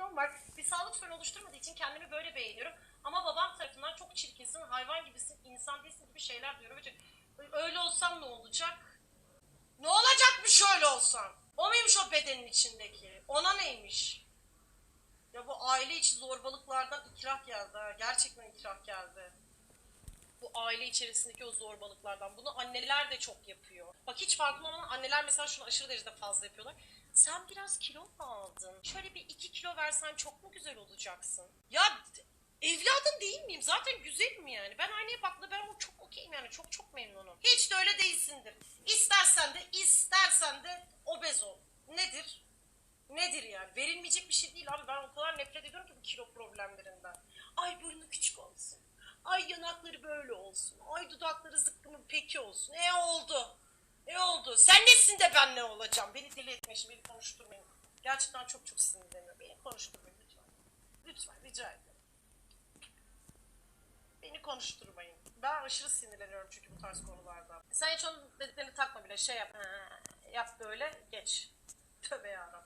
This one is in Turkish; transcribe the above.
kilom var. Bir sağlık sorunu oluşturmadığı için kendimi böyle beğeniyorum. Ama babam tarafından çok çirkinsin, hayvan gibisin, insan değilsin gibi şeyler duyuyorum. Ve Öyle olsam ne olacak? Ne olacakmış öyle olsam? O muymuş o bedenin içindeki? Ona neymiş? Ya bu aile içi zorbalıklardan ikrah geldi ha. Gerçekten ikrah geldi. Bu aile içerisindeki o zorbalıklardan. Bunu anneler de çok yapıyor. Bak hiç farkında olmadan anneler mesela şunu aşırı derecede fazla yapıyorlar. Sen biraz kilo mu aldın? Şöyle bir iki kilo versen çok mu güzel olacaksın? Ya evladın değil miyim? Zaten güzelim yani. Ben aynaya baktığımda ben o çok okeyim yani. Çok çok memnunum. Hiç de öyle değilsindir. İstersen de istersen de obez ol. Nedir? Nedir yani? Verilmeyecek bir şey değil abi. Ben o kadar nefret ediyorum ki bu kilo problemlerinden. Ay burnu küçük olsun. Ay yanakları böyle olsun. Ay dudakları zıkkımın peki olsun. E oldu. E oldu. Sen nesin de ben ne olacağım? Beni deli etme şimdi beni konuşturmayın. Gerçekten çok çok sinirleniyor. Beni konuşturmayın lütfen. Lütfen rica ederim. Beni konuşturmayın. Ben aşırı sinirleniyorum çünkü bu tarz konularda. Sen hiç onun dediklerini takma bile. Şey yap. Yap böyle geç. Tövbe yarabbim.